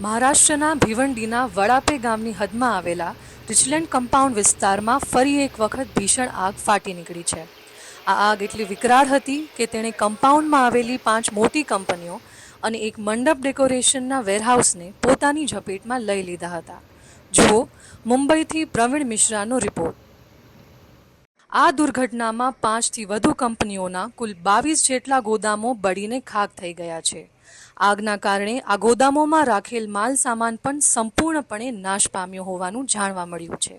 મહારાષ્ટ્રના ભિવંડીના વડાપે ગામની હદમાં આવેલા રિચલેન્ડ કમ્પાઉન્ડ વિસ્તારમાં ફરી એક વખત ભીષણ આગ ફાટી નીકળી છે. આ આગ એટલી વિકરાળ હતી કે તેણે કમ્પાઉન્ડમાં આવેલી પાંચ મોટી કંપનીઓ અને એક મંડપ ડેકોરેશનના વેરહાઉસને પોતાની ઝપેટમાં લઈ લીધા હતા. જુઓ, મુંબઈથી પ્રવીણ મિશ્રાનો રિપોર્ટ. આ દુર્ઘટનામાં પાંચથી વધુ કંપનીઓના કુલ બાવીસ જેટલા ગોદામો બળીને ખાક થઈ ગયા છે. આગના કારણે આ ગોદામોમાં રાખેલ માલ સામાન પણ સંપૂર્ણપણે નાશ પામ્યો હોવાનું જાણવા મળ્યું છે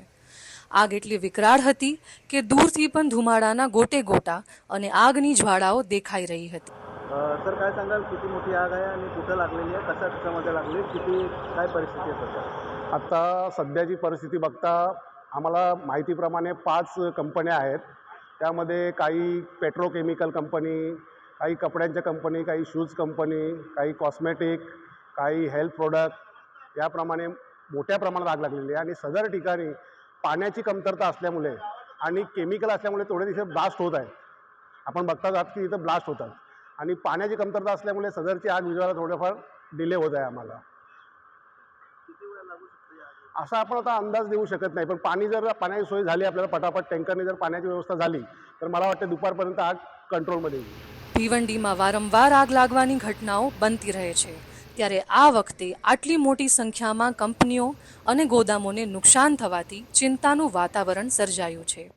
આગ એટલી વિકરાળ હતી કે દૂરથી पण ધુમાડાના गोटे गोटा અને આગની જ્વાળાઓ દેખાઈ રહી હતી अ, सर काय सांगाल किती मोठी आग आहे आणि कुठं लागलेली आहे कशा कशामध्ये लागली किती काय परिस्थिती आहे सध्या आत्ता सध्याची परिस्थिती बघता आम्हाला माहितीप्रमाणे पाच कंपन्या आहेत त्यामध्ये काही पेट्रोकेमिकल कंपनी काही कपड्यांच्या कंपनी काही शूज कंपनी काही कॉस्मेटिक काही हेल्थ प्रोडक्ट याप्रमाणे मोठ्या प्रमाणात आग लागलेली आहे. आणि सदर ठिकाणी पाण्याची कमतरता असल्यामुळे आणि केमिकल असल्यामुळे थोडे दिवस ब्लास्ट होत आहे आपण बघता आहात की इथं ब्लास्ट होतात. आणि पाण्याची कमतरता असल्यामुळे सदरची आग विजवायला थोडंफार डिले होत आहे आम्हाला. असा आपण आता अंदाज देऊ शकत नाही. पण पाणी जर पाण्याची सोय झाली आपल्याला पटापट टँकरने जर पाण्याची व्यवस्था झाली तर मला वाटतं दुपारपर्यंत आग कंट्रोलमध्ये येईल. ભીવંડીમાં વારંવાર આગ લાગવાની ઘટનાઓ બનતી રહે છે. ત્યારે આ વખતે આટલી મોટી સંખ્યામાં કંપનીઓ અને ગોદામોને નુકસાન થવાથી ચિંતાનું વાતાવરણ સર્જાયું છે.